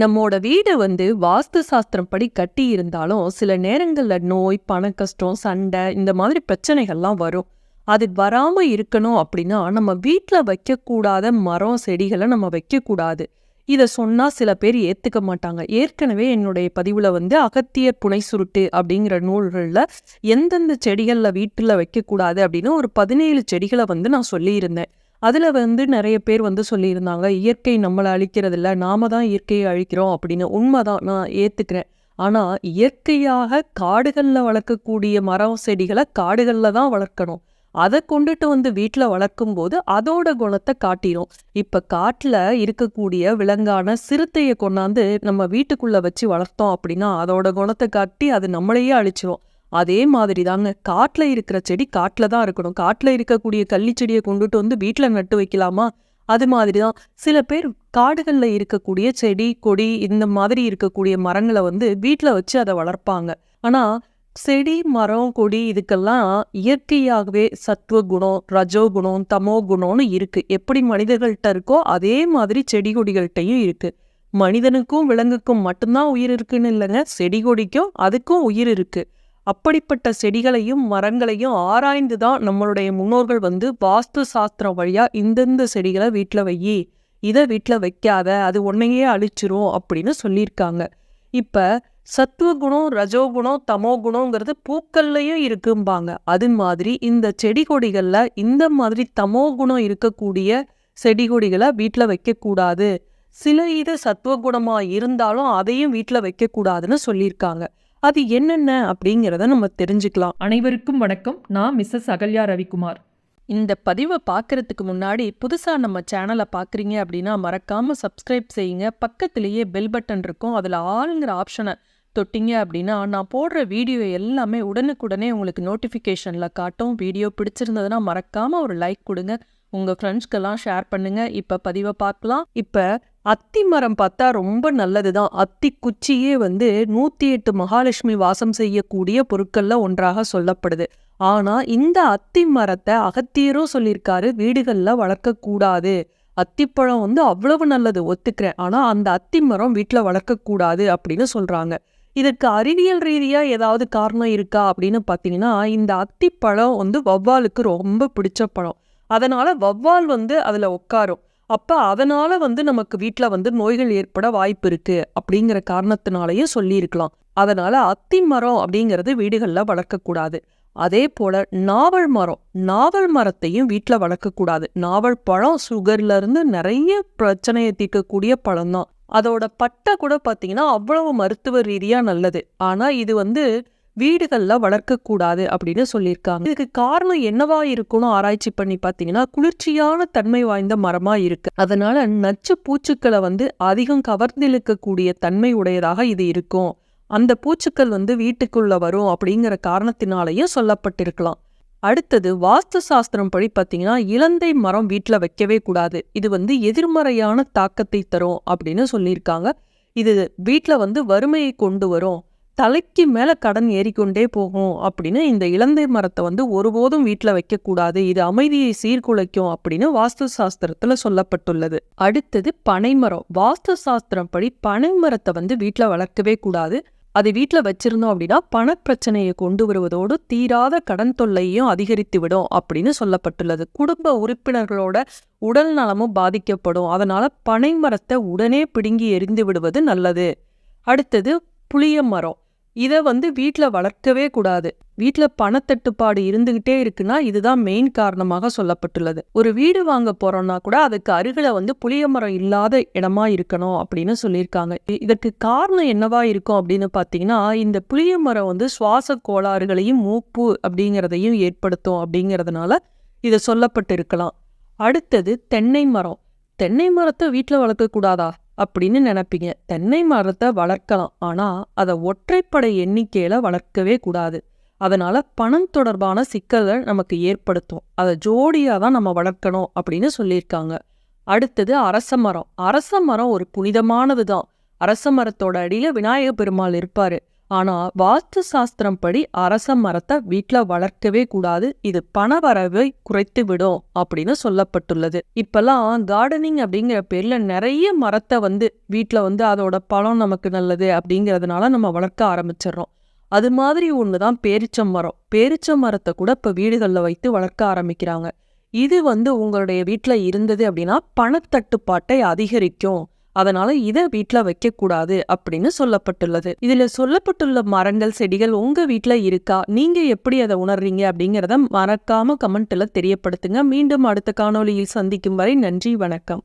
நம்மோட வீடு வந்து வாஸ்து சாஸ்திரம் படி கட்டி இருந்தாலும் சில நேரங்கள்ல நோய் பண கஷ்டம் சண்டை இந்த மாதிரி பிரச்சனைகள்லாம் வரும். அது வராம இருக்கணும் அப்படின்னா நம்ம வீட்டில் வைக்கக்கூடாத மரம் செடிகளை நம்ம வைக்கக்கூடாது. இதை சொன்னா சில பேர் ஏத்துக்க மாட்டாங்க. ஏற்கனவே என்னுடைய பதிவுல வந்து அகத்தியர் புனை சுருட்டு அப்படிங்கிற நூல்களில் எந்தெந்த செடிகளில் வீட்டில் வைக்கக்கூடாது அப்படின்னு ஒரு பதினேழு செடிகளை வந்து நான் சொல்லியிருந்தேன். அதில் வந்து நிறைய பேர் வந்து சொல்லியிருந்தாங்க இயற்கை நம்மளை அழிக்கிறதில்ல நாம தான் இயற்கையை அழிக்கிறோம் அப்படின்னு. உண்மை தான் நான் ஏற்றுக்கிறேன் ஆனால் இயற்கையாக காடுகளில் வளர்க்கக்கூடிய மரம் செடிகளை காடுகளில் தான் வளர்க்கணும். அதை கொண்டுட்டு வந்து வீட்டில் வளர்க்கும் போது அதோட குணத்தை காட்டிடும் இப்போ காட்டில் இருக்கக்கூடிய விலங்கான சிறுத்தையை கொண்டாந்து நம்ம வீட்டுக்குள்ளே வச்சு வளர்த்தோம் அப்படின்னா அதோட குணத்தை காட்டி அது நம்மளையே அழிச்சிரும். அதே மாதிரி தாங்க. காட்டுல இருக்கிற செடி காட்டுல தான் இருக்கணும். காட்டுல இருக்கக்கூடிய கள்ளி செடியை கொண்டுட்டு வந்து வீட்டில் நட்டு வைக்கலாமா? அது மாதிரி தான். சில பேர் காடுகள்ல இருக்கக்கூடிய செடி கொடி இந்த மாதிரி இருக்கக்கூடிய மரங்களை வந்து வீட்டில் வச்சு அதை வளர்ப்பாங்க. ஆனா செடி மரம் கொடி இதுக்கெல்லாம் இயற்கையாகவே சத்துவ குணம் ரஜோ குணம் தமோ குணம்னு இருக்கு. எப்படி மனிதர்கள்ட்ட இருக்கோ அதே மாதிரி செடி கொடிகள்கிட்டையும் இருக்கு. மனிதனுக்கும் விலங்குக்கும் மட்டும்தான் உயிர் இருக்குன்னு இல்லைங்க. செடி கொடிக்கும் அதுக்கும் உயிர் இருக்கு. அப்படிப்பட்ட செடிகளையும் மரங்களையும் ஆராய்ந்து தான் நம்மளுடைய முன்னோர்கள் வந்து வாஸ்து சாஸ்திரம் வழியா இந்தந்த செடிகளை வீட்டில் வையி இதை வீட்டில் வைக்காத அது உன்னையே அழிச்சிரும் அப்படின்னு சொல்லியிருக்காங்க. இப்ப சத்துவகுணம் ரஜோகுணம் தமோகுணங்கிறது பூக்கள்லையும் இருக்கும்பாங்க. அது மாதிரி இந்த செடி கொடிகள்ல இந்த மாதிரி தமோ குணம் இருக்கக்கூடிய செடி கொடிகளை வீட்டில் வைக்கக்கூடாது. சில இது சத்துவகுணமாக இருந்தாலும் அதையும் வீட்டில் வைக்கக்கூடாதுன்னு சொல்லியிருக்காங்க. அது என்னென்ன அப்படிங்கிறத நம்ம தெரிஞ்சுக்கலாம். அனைவருக்கும் வணக்கம். நான் மிஸ்ஸஸ் அகல்யா ரவிக்குமார். இந்த பதிவை பார்க்கறதுக்கு முன்னாடி புதுசாக நம்ம சேனலை பார்க்குறீங்க அப்படின்னா மறக்காம சப்ஸ்கிரைப் செய்யுங்க. பக்கத்திலேயே பெல் பட்டன் இருக்கும். அதில் ஆளுங்கிற ஆப்ஷனை தொட்டிங்க அப்படின்னா நான் போடுற வீடியோ எல்லாமே உடனுக்குடனே உங்களுக்கு நோட்டிஃபிகேஷனில் காட்டும். வீடியோ பிடிச்சிருந்ததுன்னா மறக்காம ஒரு லைக் கொடுங்க. உங்கள் ஃப்ரெண்ட்ஸ்க்கெல்லாம் ஷேர் பண்ணுங்க. இப்போ பதிவை பார்க்கலாம். இப்போ அத்தி மரம் பார்த்தா ரொம்ப நல்லது தான் அத்தி குச்சியே வந்து நூற்றி எட்டு மகாலட்சுமி வாசம் செய்யக்கூடிய பொருட்கள்ல ஒன்றாக சொல்லப்படுது. ஆனா இந்த அத்தி மரத்தை அகத்தியரும் சொல்லியிருக்காரு வீடுகள்ல வளர்க்கக்கூடாது. அத்திப்பழம் வந்து அவ்வளவு நல்லது ஒத்துக்கிறேன். ஆனா அந்த அத்தி மரம் வீட்டில் வளர்க்கக்கூடாது அப்படின்னு சொல்றாங்க. இதுக்கு அறிவியல் ரீதியா ஏதாவது காரணம் இருக்கா அப்படின்னு பார்த்தீங்கன்னா இந்த அத்திப்பழம் வந்து வவ்வாலுக்கு ரொம்ப பிடிச்ச பழம். அதனால வவ்வால் வந்து அதுல உட்காரும். அப்ப அதனால வந்து நமக்கு வீட்ல வந்து நோய்கள் ஏற்பட வாய்ப்பு இருக்கு அப்படிங்கிற காரணத்தினாலயும் சொல்லியிருக்கலாம். அதனால அத்தி மரம் அப்படிங்கிறது வீடுகள்ல வளர்க்கக்கூடாது அதே போல நாவல் மரம் நாவல் மரத்தையும் வீட்ல வளர்க்கக்கூடாது நாவல் பழம் சுகர்ல இருந்து நிறைய பிரச்சனையை தீர்க்கக்கூடிய பழம்தான். அதோட பட்டை கூட பாத்தீங்கன்னா அவ்வளவு மருத்துவ ரீதியா நல்லது. ஆனா இது வந்து வீடுகள்ல வளர்க்கக்கூடாது அப்படின்னு சொல்லியிருக்காங்க. இதுக்கு காரணம் என்னவா இருக்கும்னு ஆராய்ச்சி பண்ணி பார்த்தீங்கன்னா குளிர்ச்சியான தன்மை வாய்ந்த மரமா இருக்கு. அதனால நச்சு பூச்சுக்களை வந்து அதிகம் கவர்ந்திழுக்கக்கூடிய தன்மை உடையதாக இது இருக்கும். அந்த பூச்சுக்கள் வந்து வீட்டுக்குள்ள வரும் அப்படிங்கிற காரணத்தினாலேயும் சொல்லப்பட்டிருக்கலாம். அடுத்தது வாஸ்து சாஸ்திரம் படி பார்த்தீங்கன்னா இலந்தை மரம் வீட்டில் வைக்கவே கூடாது. இது வந்து எதிர்மறையான தாக்கத்தை தரும் அப்படின்னு சொல்லியிருக்காங்க. இது வீட்டில் வந்து வறுமையை கொண்டு வரும். தலைக்கு மேல கடன் ஏறிக்கொண்டே போகும் அப்படின்னு இந்த இலந்தை மரத்தை வந்து ஒருபோதும் வீட்டில் வைக்கக்கூடாது. இது அமைதியை சீர்குலைக்கும் அப்படின்னு வாஸ்து சாஸ்திரத்துல சொல்லப்பட்டுள்ளது. அடுத்தது பனைமரம் வாஸ்து சாஸ்திரம் படி பனைமரத்தை வந்து வீட்டில் வளர்க்கவே கூடாது. அது வீட்டில் வச்சிருந்தோம் அப்படின்னா பணப்பிரச்சனையை கொண்டு வருவதோடு தீராத கடன் தொல்லையும் அதிகரித்து விடும் அப்படின்னு சொல்லப்பட்டுள்ளது. குடும்ப உறுப்பினர்களோட உடல் நலமும் பாதிக்கப்படும். அதனால பனைமரத்தை உடனே பிடுங்கி எரிந்து விடுவது நல்லது. அடுத்தது புளிய மரம். இதை வந்து வீட்டில் வளர்க்கவே கூடாது. வீட்டில் பணத்தட்டுப்பாடு இருந்துகிட்டே இருக்குன்னா இதுதான் மெயின் காரணமாக சொல்லப்பட்டுள்ளது. ஒரு வீடு வாங்க போறோம்னா கூட அதுக்கு அருகில வந்து புளிய மரம் இல்லாத இடமா இருக்கணும் அப்படின்னு சொல்லியிருக்காங்க. இதற்கு காரணம் என்னவா இருக்கும் அப்படின்னு பார்த்தீங்கன்னா இந்த புளிய மரம் வந்து சுவாச கோளாறுகளையும் மூப்பு அப்படிங்கிறதையும் ஏற்படுத்தும் அப்படிங்கிறதுனால சொல்லப்பட்டு சொல்லப்பட்டிருக்கலாம். அடுத்தது தென்னை மரம். தென்னை மரத்தை வீட்டில் வளர்க்கக்கூடாதா? அப்படின்னு நினைப்பீங்க. தென்னை மரத்தை வளர்க்கலாம். ஆனா அதை ஒற்றைப்படை எண்ணிக்கையில வளர்க்கவே கூடாது. அதனால பணம் தொடர்பான சிக்கல்கள் நமக்கு ஏற்படுத்தும். அதை ஜோடியா தான் நம்ம வளர்க்கணும் அப்படின்னு சொல்லியிருக்காங்க. அடுத்தது அரச மரம். அரச மரம் ஒரு புனிதமானது தான் அரச மரத்தோட அடியில் விநாயக பெருமாள் இருப்பாரு. ஆனா வாஸ்து சாஸ்திரம் படி அரச மரத்தை வீட்ல வளர்க்கவே கூடாது. இது பணவரவை குறைத்து விடும் அப்படின்னு சொல்லப்பட்டுள்ளது. இப்பெல்லாம் கார்டனிங் அப்படிங்கிற பேர்ல நிறைய மரத்தை வந்து வீட்ல வந்து அதோட பழம் நமக்கு நல்லது அப்படிங்கறதுனால நம்ம வளர்க்க ஆரம்பிச்சிடுறோம். அது மாதிரி ஒண்ணுதான் பேரிச்சம் மரம். பேரிச்சம் மரத்தை கூட இப்ப வீடுகளில் வைத்து வளர்க்க ஆரம்பிக்கிறாங்க. இது வந்து உங்களுடைய வீட்ல இருந்தது அப்படின்னா பணத்தட்டுப்பாட்டை அதிகரிக்கும். அதனால இதை வீட்ல வைக்கக்கூடாது அப்படின்னு சொல்லப்பட்டுள்ளது. இதுல சொல்லப்பட்டுள்ள மரங்கள் செடிகள் உங்க வீட்டில் இருக்கா? நீங்க எப்படி அதை உணர்றீங்க அப்படிங்கறத மறக்காம கமெண்ட்ல தெரியப்படுத்துங்க. மீண்டும் அடுத்த காணொளியில் சந்திக்கும் வரை நன்றி வணக்கம்.